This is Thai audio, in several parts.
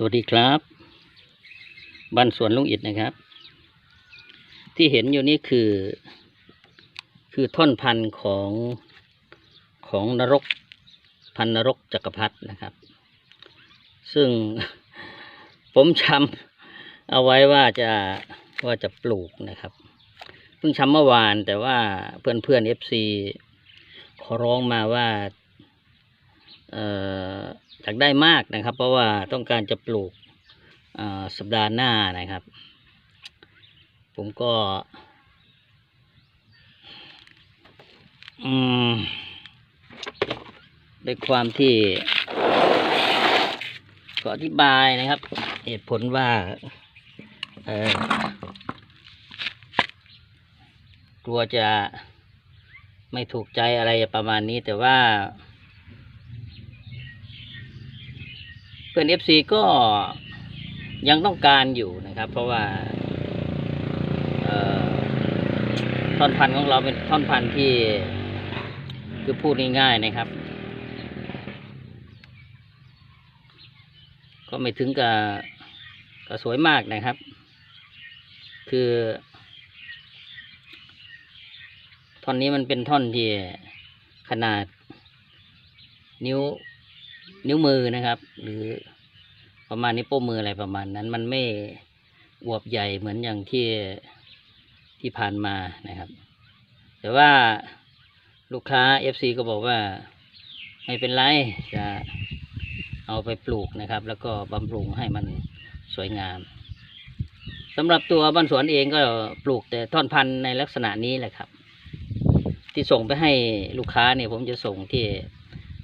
สวัสดีครับ บ้านสวนลุงอิดนะครับ ที่เห็นอยู่นี่คือ คือท่อนพันธุ์ของของนรกพันนรกจักรพรรดินะครับ ซึ่งผมชำเอาไว้ว่าจะว่าจะปลูกนะครับ เพิ่งชำเมื่อวานแต่ว่าเพื่อนเพื่อนเอฟซีขอร้องมาว่า เอ่อ อยากได้มากนะครับ เพราะว่าต้องการจะปลูกสัปดาห์หน้านะครับ ผมก็ด้วยความที่ขออธิบายนะครับ เหตุผลว่า เออกลัวจะไม่ถูกใจอะไรประมาณนี้แต่ว่า พื่อนเอฟซีก็ยังต้องการอยู่นะครับ เพราะว่าท่อนพันของเราเป็นท่อนพันที่คือพูดง่ายๆนะครับ ก็ไม่ถึงกับก็สวยมากนะครับ คือท่อนนี้มันเป็นท่อนที่ขนาดนิ้ว นิ้วมือนะครับ หรือประมาณนี้วโป้มืออะไรประมาณนั้น มันไม่อวบใหญ่เหมือนอย่างที่ที่ผ่านมานะครับ แต่ว่าลูกค้า FC ก็บอกว่าไม่เป็นไรจะเอาไปปลูกนะครับ แล้วก็บำรุงให้มันสวยงามสำหรับตัวบ้านสวนเองก็ปลูกแต่ท่อนพันธุ์ในลักษณะนี้แหละครับ ที่ส่งไปให้ลูกค้าเนี่ยผมจะส่งที่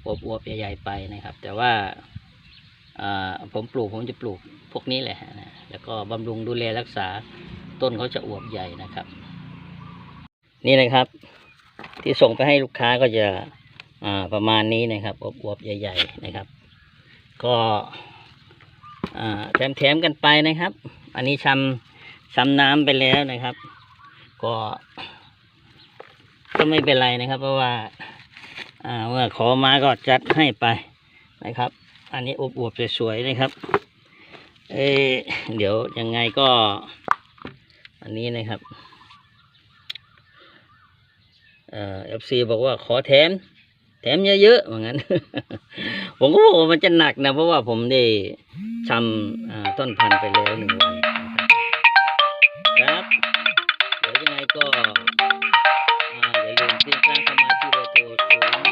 อวบๆใหญ่ๆไปนะครับ แต่ว่าผมปลูกผมจะปลูกพวกนี้แหละนะแล้วก็บำรุงดูแลรักษาต้นเขาจะอวบใหญ่นะครับ นี่นะครับ ที่ส่งไปให้ลูกค้าก็จะประมาณนี้นะครับอวบๆใหญ่ ๆนะครับ ก็แถมๆกันไปนะครับ อันนี้ชำชำน้ำไปแล้วนะครับ ก็ก็ไม่เป็นไรนะครับ เพราะว่า เมื่อขอมาก็จัดให้ไปนะครับ อันนี้อวบๆสวยๆนะครับ เอ้ยเดี๋ยวยังไงก็ อันนี้นะครับเอฟซีบอกว่าขอแถม แถมเยอะๆเหมือนกันผมก็บอกว่ามันจะหนักนะ เพราะว่าผมได้ชำต้นพันธุ์ไปแล้วหนึ่งวันครับเดี๋ยวยังไงก็อย่าลืมที่สร้างเข้ามาที่เบอร์โทรศูนย์